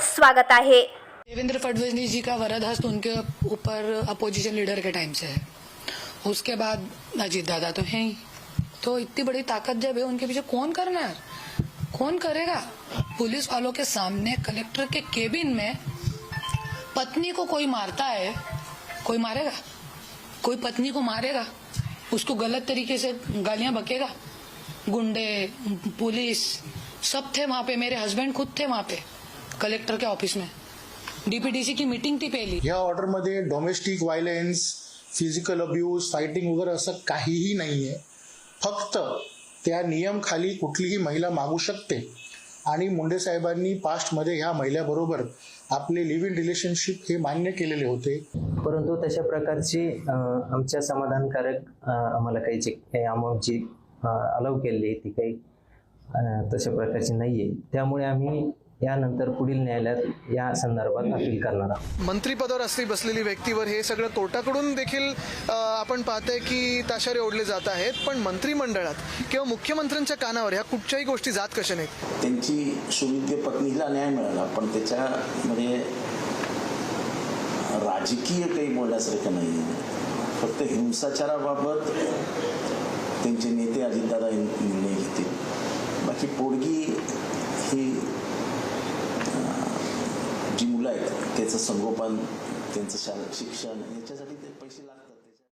स्वागत आहे. देवेंद्र फडणवीस जी का वरद हस्त उनके ऊपर अपोजिशन लीडर के टाइम से है. उसके बाद अजीत दादा तो है ही. तो इतनी बड़ी ताकत जब है, उनके पीछे कौन करना है? कौन करेगा? पुलिस वालों के सामने कलेक्टर के केबिन में पत्नी को कोई मारता है, कोई मारेगा? कोई पत्नी को मारेगा? उसको गलत तरीके से गालियाँ बकेगा? गुंडे, पुलिस सब थे वहाँ पे, मेरे हस्बैंड खुद थे वहाँ पे. कलेक्टर के ऑफिस में। डीपीडीसी की मीटिंग थी पहली। या ऑर्डरमध्ये domestic violence physical abuse fighting वगैरे असं काहीही नाही आहे फक्त त्या नियम खाली कुठलीही महिला मागू शकते. आणि मुंडे साहेबांनी पास्टमध्ये ह्या महिलेबरोबर आपले लिव्ह इन रिलेशनशिप हे मान्य केलेले होते. परंतु तशा प्रकारची आमच्या समाधानकारक आम्हाला काही जे काही अमाऊंट जी अलाव केलेली आहे ती काही तशा प्रकारची नाही आहे त्यामुळे आम्ही यानंतर पुढील न्यायालयात या संदर्भात अपील करणार आहोत. मंत्रिपदावर असली बसलेली व्यक्तीवर हे सगळं तोटाकडून देखील आपण पाहतोय की ताशारे ओढले जात आहेत पण मंत्रिमंडळात किंवा मुख्यमंत्र्यांच्या कानावर ह्या कुठच्याही गोष्टी जात कशा नाहीत? त्यांची सुविद्य पत्नीला न्याय मिळाला पण त्याच्यामध्ये राजकीय काही बोलण्यासारखं नाही फक्त हिंसाचाराबाबत त्यांचे नेते अजितदादा निर्णय घेतील. बाकी पोडगी ही अं, जी मुलं आहेत त्याचं संगोपन त्यांचं शा शिक्षण याच्यासाठी ते पैसे लागतात.